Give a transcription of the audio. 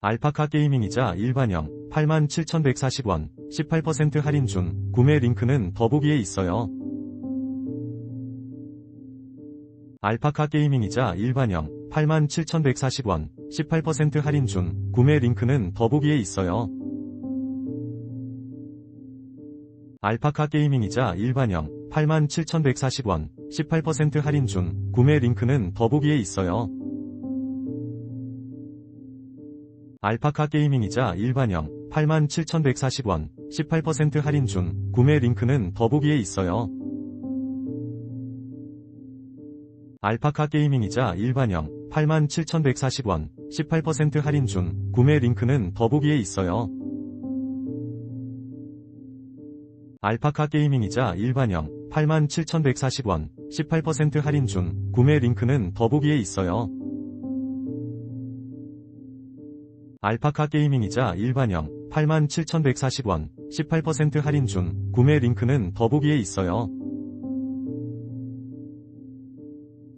알파카 게이밍이자 일반형 87,140원 18% 할인 중 구매 링크는 더보기에 있어요. 알파카 게이밍이자 일반형 87,140원 18% 할인 중 구매 링크는 더보기에 있어요. 알파카 게이밍이자 일반형 87,140원 18% 할인 중 구매 링크는 더보기에 있어요. 알파카 게이밍이자 일반형 87,140원 18% 할인 중 구매 링크는 더보기에 있어요. 알파카 게이밍이자 일반형 87,140원 18% 할인 중 구매 링크는 더보기에 있어요. 알파카 게이밍이자 일반형 87,140원 18% 할인 중 구매 링크는 더보기에 있어요. 알파카 게이밍이자 일반형 87,140원 18% 할인 중 구매 링크는 더보기에 있어요.